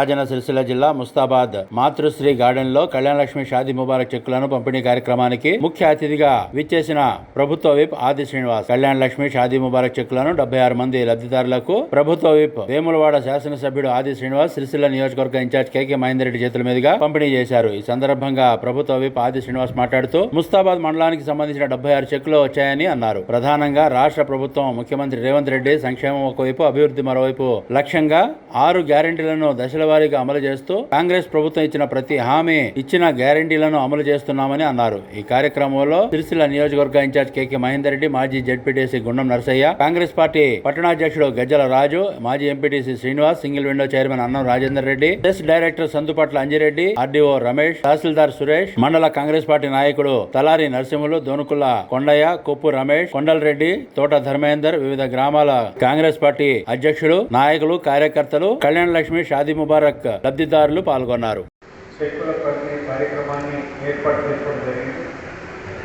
రాజన సిరిసిల్ల జిల్లా ముస్తాబాద్ మాతృశ్రీ గార్డెన్లో కళ్యాణలక్ష్మి షాది ముబారక్ చెక్కులను పంపిణీ కార్యక్రమానికి ముఖ్య అతిథిగా విచ్చేసిన ప్రభుత్వ విప్ ఆది శ్రీనివాస్. కళ్యాణ లక్ష్మి షాది ముబారక్ చెక్కులను డెబ్బై ఆరు మంది లబ్ధిదారులకు ప్రభుత్వ విప్ వేములవాడ శాసనసభ్యుడు ఆది శ్రీనివాస్ సిరిసిల్ల నియోజకవర్గ ఇన్ఛార్జ్ కేకే మహేందర్ రెడ్డి చేతుల మీదుగా పంపిణీ చేశారు. ఈ సందర్భంగా ప్రభుత్వ విప్ ఆది శ్రీనివాస్ మాట్లాడుతూ ముస్తాబాద్ మండలానికి సంబంధించిన డెబ్బై ఆరు చెక్కులు వచ్చాయని అన్నారు. ప్రధానంగా రాష్ట్ర ప్రభుత్వం ముఖ్యమంత్రి రేవంత్ రెడ్డి సంక్షేమం ఒకవైపు అభివృద్ధి మరోవైపు లక్ష్యంగా ఆరు గ్యారెంటీలను దశల వారీగా అమలు చేస్తూ కాంగ్రెస్ ప్రభుత్వం ఇచ్చిన ప్రతి హామీ ఇచ్చిన గ్యారెంటీలను అమలు చేస్తున్నామని అన్నారు. ఈ కార్యక్రమంలో సిరిసిల్ల నియోజకవర్గ ఇన్ఛార్జ్ కేకే మహేందర్ రెడ్డి మాజీ జడ్పీటీసీ గుండం నరసయ్య కాంగ్రెస్ పార్టీ పట్టణాధ్యక్షుడు గజ్జల రాజు మాజీ MPTC Srinivas single window chairman Annam Rajender Reddy cess director Sandupatla Anjireddy RDO Ramesh tahsildar Suresh మండల కాంగ్రెస్ పార్టీ నాయకుడు తలారి నరసింహులు దోనుకుల కొండయ్య కొప్పు రమేష్ కొండలరెడ్డి తోట ధర్మేందర్ వివిధ గ్రామాల కాంగ్రెస్ పార్టీ అధ్యక్షులు నాయకులు కార్యకర్తలు కళ్యాణ లక్ష్మి షాదీ ముబారక్ లబ్ధిదారులు పాల్గొన్నారు. చెక్కుల పంపిణీ కార్యక్రమాన్ని ఏర్పాటు చేసుకోవడం జరిగింది.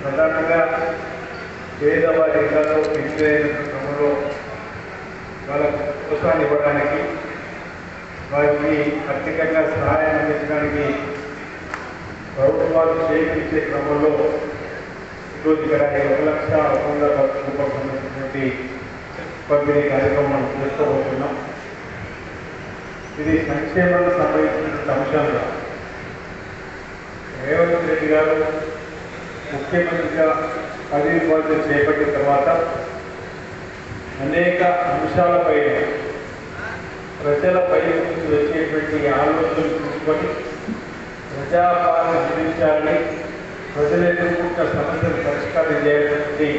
ప్రధానంగా పేదవారి ఇళ్ళలో పెంచైన క్రమంలో వాళ్ళ ప్రోత్సాహాన్ని ఇవ్వడానికి వారికి ఆర్థికంగా సహాయం అందించడానికి ప్రభుత్వాలు చేకూర్చే క్రమంలో ఈరోజు ఇక్కడ ఒక లక్ష వంద రూపాయలకు సంబంధించినటువంటి పంపిణీ కార్యక్రమం మనం చేసుకోబోతున్నాం. ఇది సంక్షేమానికి సంబంధించిన అంశంగా రేవంత్ రెడ్డి గారు ముఖ్యమంత్రిగా పదవి బాధ్యత చేపట్టిన తర్వాత అనేక అంశాలపై ప్రజలపై నుంచి వచ్చేటువంటి ఆలోచనలు తీసుకొని ప్రజాపాలన అందించాలని ప్రజలు ఎదుర్కొంటున్న సమస్యలు పరిష్కారం చేయాలని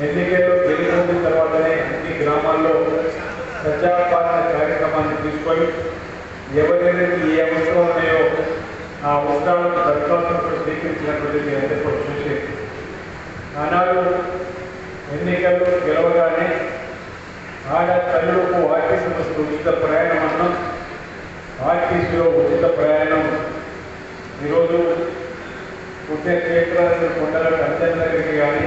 ఎన్నికల్లో గెలుపొందిన తర్వాతనే అన్ని గ్రామాల్లో ప్రజాపాలన కార్యక్రమాన్ని తీసుకొని ఎవరెవరికి ఏ అవసరం ఉన్నాయో ఆ అవసరాలను దరఖాస్తులు స్వీకరించినటువంటి మీ అందరికీ కూడా చూసి ఆనాడు ఎన్నికల్లో గెలవగానే ఆడ తల్లులకు ఆర్టీసీ బస్సు ఉచిత ప్రయాణం అన్నాం ఆర్టీసీలో ఉచిత ప్రయాణం. ఈరోజు పుట్టే క్షేత్రాలను కొండల కంచెల దగ్గరికి కానీ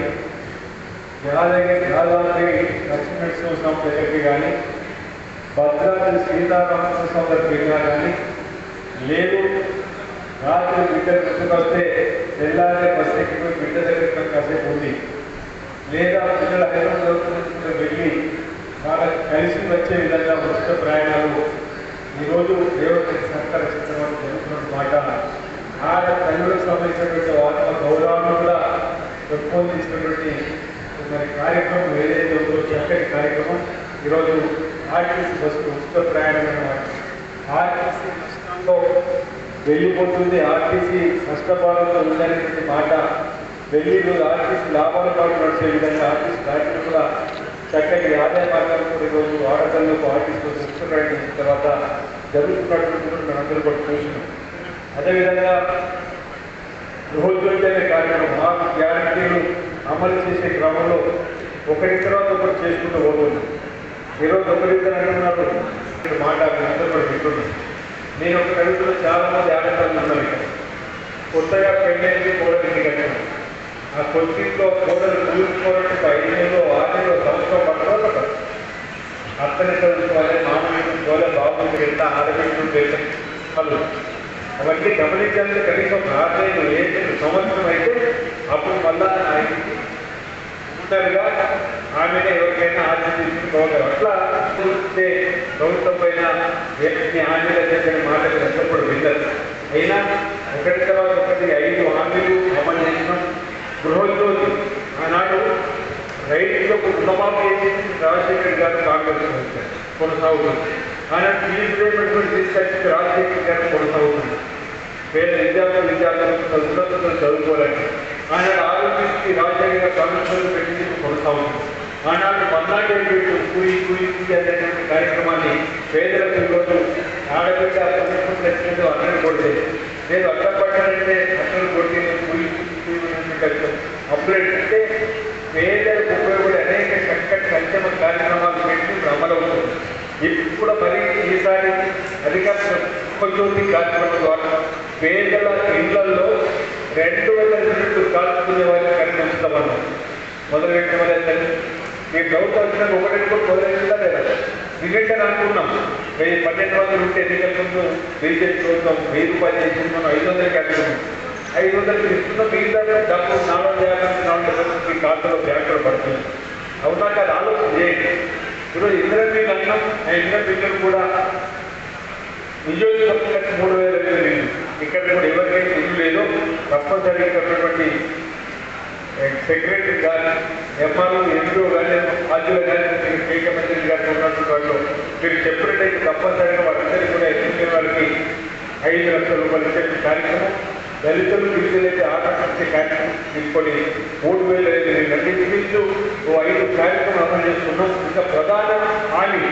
యాదగిరి యాదాద్రి లక్ష్మీనరసింహ స్వామి దగ్గరికి కానీ భద్రాద్రి సీతారామకృష్ణ స్వామి దగ్గరికి కానీ లేదు రాత్రి బిడ్డ గుర్తుకొస్తే తెల్లారే బస్ ఎక్కిపోయి బిడ్డ దగ్గర కాసేపు ఉంది. లేదా పిల్లలు హైదరాబాద్ వెళ్ళి వాళ్ళకి కలిసి వచ్చే విధంగా ఉచిత ప్రయాణాలు. ఈరోజు రేవంత్ సహకరించడం జరుగుతున్న మాట. ఆయన తల్లికి సంబంధించినటువంటి ఆత్మ గౌరవాన్ని కూడా పెంపొందించినటువంటి మరి కార్యక్రమం ఏదైతే ఉందో చక్కటి కార్యక్రమం. ఈరోజు ఆర్టీసీ బస్సు ఉచిత ప్రయాణం అన్నమాట ఆర్టీసీ నష్టంలో వెళ్ళిపోతుంది ఆర్టీసీ నష్టపాలనలో ఉందనేటువంటి మాట వెళ్ళి ఆర్టీసీ లాభాల పాటు నడిచే విధంగా ఆర్టీసీ దాటిని చక్కటి ఆదాయ మార్గాలు కూడా ఈరోజు ఆడపిల్లలకు ఆర్టీసీ ఉచిత ప్రయాణం చేసిన తర్వాత జరుగుతున్నటువంటి కూడా మనందరూ కూడా చూసినాం అదేవిధంగా గృహోద్యోగి కార్యక్రమం ఆ గ్యారంటీలు అమలు చేసే క్రమంలో ఒకరి తర్వాత ఒకటి చేసుకుంటూ పోతుంది ఈరోజు ఒకరిద్దరు అంటున్నారు మాట అందరూ నేను ఒక కవితలో చాలా మంది ఆడపిల్లలు ఉన్నారు ఇక్కడ. కొత్తగా పెళ్ళైంది కోడలింటి కట్టాను. ఆ కొద్దిలో కోడలు కూర్చుకోవాలంటే ఒక ఐదు నెలలో ఆరు నెలలో సంవత్సరం పట్టడం అత్తని చదువుకోవాలి మామూలు చూసుకోవాలి బాబు ఎంత ఆడబిడ్డ వాళ్ళు అవన్నీ గమనించాలంటే కనీసం ఆరు ఏడు సంవత్సరం అయితే అప్పుడు మళ్ళా ఆయనకి ఉంటారుగా ఆమెనే ఎవరికైనా ఆర్డర్ తీసుకోగలరు అట్లా చూస్తే ప్రభుత్వం పైన వ్యక్తి హామీలు చెప్పిన మాటలు ఎప్పుడు విన్నారు. అయినా ఒకటి తర్వాత ఒకటి ఐదు హామీలు అమలు చేసినాం గృహోద్యోగి ఆనాడు రైతులకు రుణమాఫీ చేసి రాజశేఖర్ గారు కాంగ్రెస్ కొనసాగుతుంది. ఆనాడు ఫీజు తీసుకొచ్చి రాజశేఖర్ గారు కొనసాగుతుంది. పేద విద్యార్థులు విద్యార్థులకు ఉన్నతంగా చదువుకోవాలంటే ఆయన ఆరోగ్యశ్రీ రాజశేఖర గారు పెట్టి కొనసాగుతుంది ఆనాడు మన్నాడు కూయి కూయి కూయి అనేటువంటి కార్యక్రమాన్ని పేదలకు ఈరోజు ఆడబిడ్డ సంరక్షణ తెచ్చినట్టు అందరూ కొడితే నేను అడ్డం పడ్డానంటే అప్గ్రేడ్ అంటే పేదలకు ఉపయోగపడే అనేక సంకట సంక్షేమ కార్యక్రమాలు పెట్టి అమలవుతుంది ఇప్పుడు మరి ఈసారి అధికార జ్యోతి కార్యక్రమం ద్వారా పేదల ఇళ్ళలో రెండు వేల యూనిట్లు కాల్చుకునే వారికి కరెంట్ ఉంచుతామన్నాం మొదలు పెట్టడం మీ డౌట్ వచ్చినా ఒకటి మొదలైందా లేదా? నిజంగా అనుకున్నాం. వెయ్యి పన్నెండు వందలు ఉంటే ఎన్నికల ముందు బీజేపీ ప్రభుత్వం వెయ్యి రూపాయలు చేసింది ఐదు వందలకి అనుకున్నాం ఐదు వందలకి ఇస్తున్న మిగతా డబ్బు నాలుగు యాభై నాలుగు వందలు మీ ఖాతాలో బ్యాంకులో పడుతుంది. అవునా కాదు? ఆలోచన చేయండి. ఈరోజు ఇద్దరు మీకు అన్నాం. ఆ ఇద్దరు కూడా నియోజకవర్గానికి మూడు వేల ఐదు ఇక్కడ కూడా ఎవరికైతే ఇల్లు లేదో. తప్పనిసరిగా ఉన్నటువంటి సెక్రటరీ కానీ ఎంఆర్ఓ ఎంపీఓ కానీ ఆర్జీఓ కానీ కేక మంత్రి గారు ఉన్నటువంటి వాళ్ళు మీరు చెప్పినట్టయితే తప్పనిసరిగా వాళ్ళందరికీ కూడా ఎస్ఎంసీ వాళ్ళకి ఐదు లక్షల రూపాయలు ఇచ్చే కార్యక్రమం. దళితులు గిరిజనైతే ఆకర్షించే కార్యక్రమం తీసుకొని మూడు వేల ఐదు వేలు అన్నింటి ఇంచుమించు ఓ ఐదు కార్యక్రమం అమలు చేస్తున్నాం. ఇంకా ప్రధాన హామీ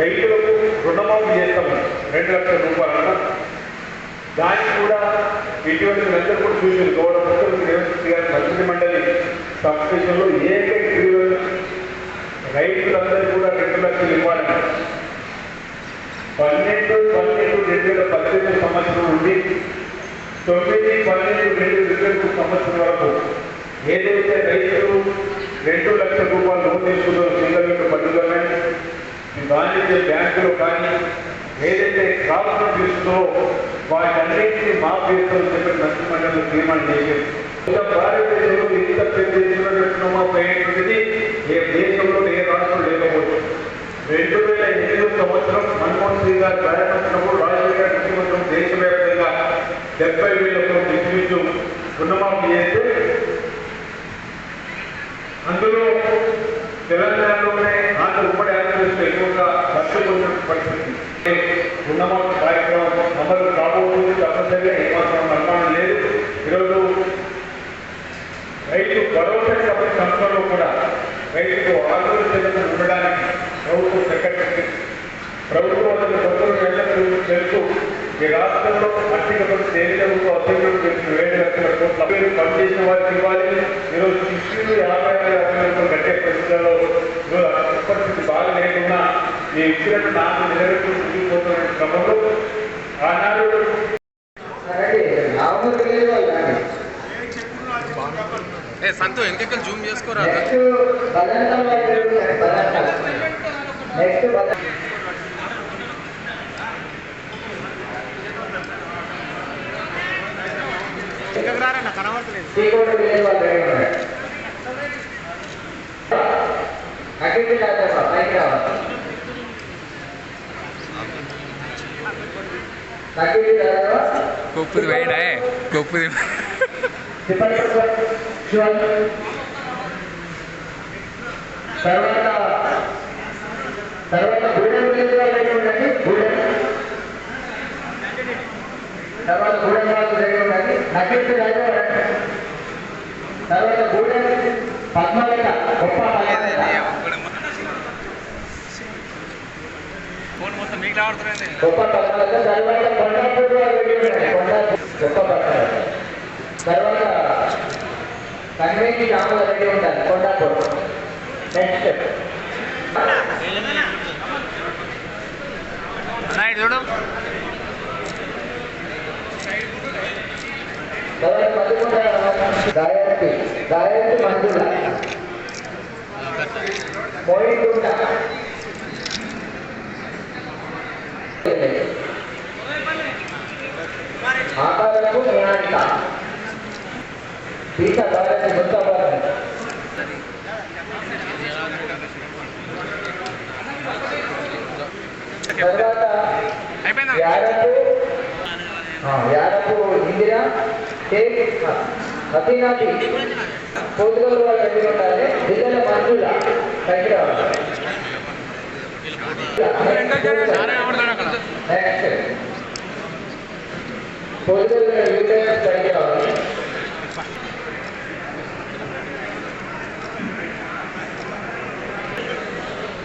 రైతులకు రుణమాఫీ చేస్తాము రెండు లక్షల రూపాయలన్నా దాన్ని కూడా ఇటువంటి అందరూ కూడా చూసింది గౌరవ ముఖ్యమంత్రి రేవంత్ గారి మంత్రి మండలి సబ్స్టేషన్లో ఏకైక రైతులందరూ కూడా రెండు లక్షలు ఇవ్వాలని పన్నెండు పన్నెండు రెండు వేల పద్దెనిమిది సంవత్సరం నుండి తొమ్మిది పన్నెండు రెండు రెండు సంవత్సరం వరకు ఏదైతే రైతులు రెండు లక్షల రూపాయలు లోన్ తీసుకున్నారో సింగల్ విండో పండుగ వాణిజ్య బ్యాంకులు కానీ ఏదైతే క్రాప్స్ తీసుకుందో వాటన్నిటిని మా పేరుతో చెప్పి మంత్రిమండలి తీర్మానం చేశారు. ఇంకా భారతదేశంలో ఇంత పెద్ద రుణమాఫీ అయ్యేటువంటిది ఏ దేశంలో ఏ రాష్ట్రం లేకపోవచ్చు. రెండు వేల ఎనిమిది సంవత్సరం మన్మోహన్ సింగ్ గారు ప్రారంభించినప్పుడు రాజీవ్ గారి ముఖ్యమంత్రి దేశవ్యాప్తంగా డెబ్బై వేల కోట్ల ఇంచుమించు రుణమాఫీ చేస్తే అందులో తెలంగాణలోనే ఆంధ్ర ఉమ్మడి ఆంధ్రప్రదేశ్లో ఎక్కువగా నష్టపోయిన పరిస్థితి. రుణమాఫీ ఈరోజు రైతు భరోసా సభ్య సంస్థలో కూడా రైతుకు ఆందోళన చెందకుండా ఉండడానికి ప్రభుత్వం చక్కటి ప్రభుత్వం అతని కొత్తలు ఎల్లప్పుడూ తెలుసు ఈ రాష్ట్రంలో ఆర్థిక పరిస్థితి ఏ విధంగా అసెంబ్లీలో తెలిసిన వేడు లక్షల కోట్ల పేరు పనిచేసిన వారికి ఇవ్వాలి. ఈరోజు శిష్యులు యాభై ఐదు యాభై కట్టే పరిస్థితుల్లో పరిస్థితి బాగా లేకున్నా ఈ ఇచ్చినట్టు నాకు నెలవేర్చు క్రమంలో ఆనాడు సంతు వెనకెక్కలు జూమ్ చేసుకోరా నెక్స్ట్ బలంతం బలంతం నెక్స్ట్ బలం శ్రీకోట విలేజ్ వాళ్ళు రెడీ ఉన్నారు అక్కడికి రాదమ్మా పైకి రావాలి అక్కడికి రాదమ్మా గొప్పది వేయడే గొప్పది తర్వాత తర్వాత గూడెం విలేజ్ వాళ్ళు రెడీ ఉండండి గూడెం తర్వాత గూడెం వాళ్ళు రెడీ ఉండండి నకేసి రాజు తర్వాత గూడెం పద్మలేఖ గొప్ప పద్మలేఖ ఫోన్ మొత్తం మీకు రావడుతుంది గొప్ప పద్మలేఖ తర్వాత కొండాపూర్ వాళ్ళు రెడీ ఉండండి కొండాపూర్ గొప్ప పద్మలేఖ తర్వాత కన్వేకి రాములు రెడీ ఉండాలి కొండాపూర్ నెక్స్ట్ చూడు తర్వాత పదకొండ గాయత్రి గాయత్రి మంజుల మోయిగుండ ఆకారకు నిహారిక పీత భారతి ముస్తాబాద్ తర్వాత అయిపోయిందా యారపు ఆ, యారపు ఇందిరా షేక్ హసీనాకి పోతుగోలు వాళ్ళు రెడీ ఉండాలి దిగ్గల మంజుల పైకి రావాలి నెక్స్ట్ పోతుగోలు యూనియన్స్ పైకి రావాలి